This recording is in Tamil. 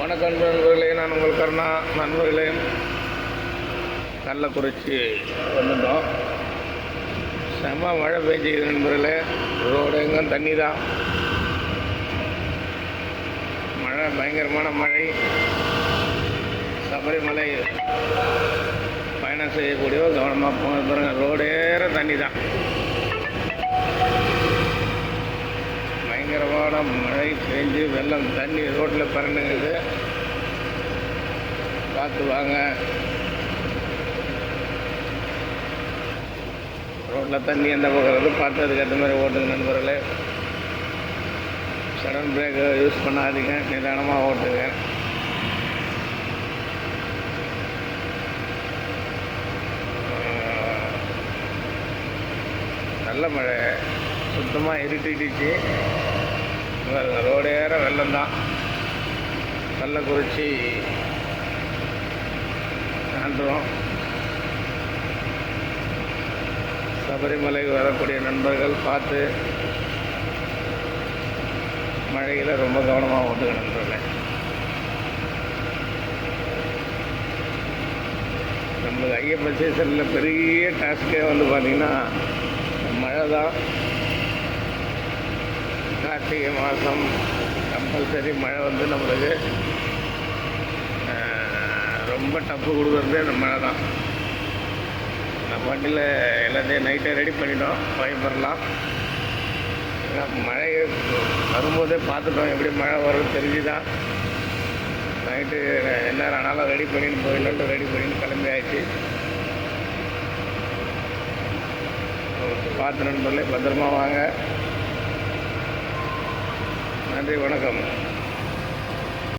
வணக்கம் நண்பர்களே நான் உங்கள் கருணா நண்பர்களே. கள்ளக்குறிச்சி வந்துட்டோம் செம மழை பெய்ஞ்சிக்குது நண்பர்களே. ரோடு எங்கும் தண்ணி தான் மழை பயங்கரமான மழை. சபரிமலை பயணம் செய்யக்கூடிய கவனமாக போன பாருங்கள் ரோடேற தண்ணி தான் பயங்கரமான மழை பெஞ்சு வெள்ளம் தண்ணி ரோட்டில் பறந்துங்குது பார்த்து வாங்க. ரோட்டில் தண்ணி எந்த பக்கம் இருக்குது பார்த்து அதுக்கேற்ற மாதிரி ஓட்டுங்க நண்பர்களே. சடன் பிரேக்கை யூஸ் பண்ணாதீங்க. நிதானமாக ஓட்டுங்க. நல்ல மழை. சுத்தமாக இருட்டிடுச்சு. ரோடேற வெள்ளம் தான் கள்ளக்குறிச்சி தாண்டுறோம் சபரிமலைக்கு வரக்கூடிய நண்பர்கள் பார்த்து மழையில் ரொம்ப கவனமாக ஓட்டுங்க நண்பர்களே. நம்மளுக்கு ஐயப்ப சீசனில் பெரிய டாஸ்கே வந்து பார்த்திங்கன்னா மழை தான் கார்த்திகை மாதம் கம்பல்சரி மழை வந்து நம்மளுக்கு ரொம்ப டப்பு கொடுக்குறதே அந்த மழை தான். நம்ம வண்டியில் எல்லாத்தையும் நைட்டே ரெடி பண்ணிட்டோம் பயப்படலாம். ஏன்னா மழை வரும்போதே பார்த்துட்டோம் எப்படி மழை வரும் தெரிஞ்சுதான் நைட்டு என்ன ஆனாலும் ரெடி பண்ணின்னு போயிடலான்ட்டு ரெடி பண்ணின்னு கிளம்பி ஆயிடுச்சு. பார்த்து நண்பர்களே பத்திரமா வாங்க. நன்றி வணக்கம்.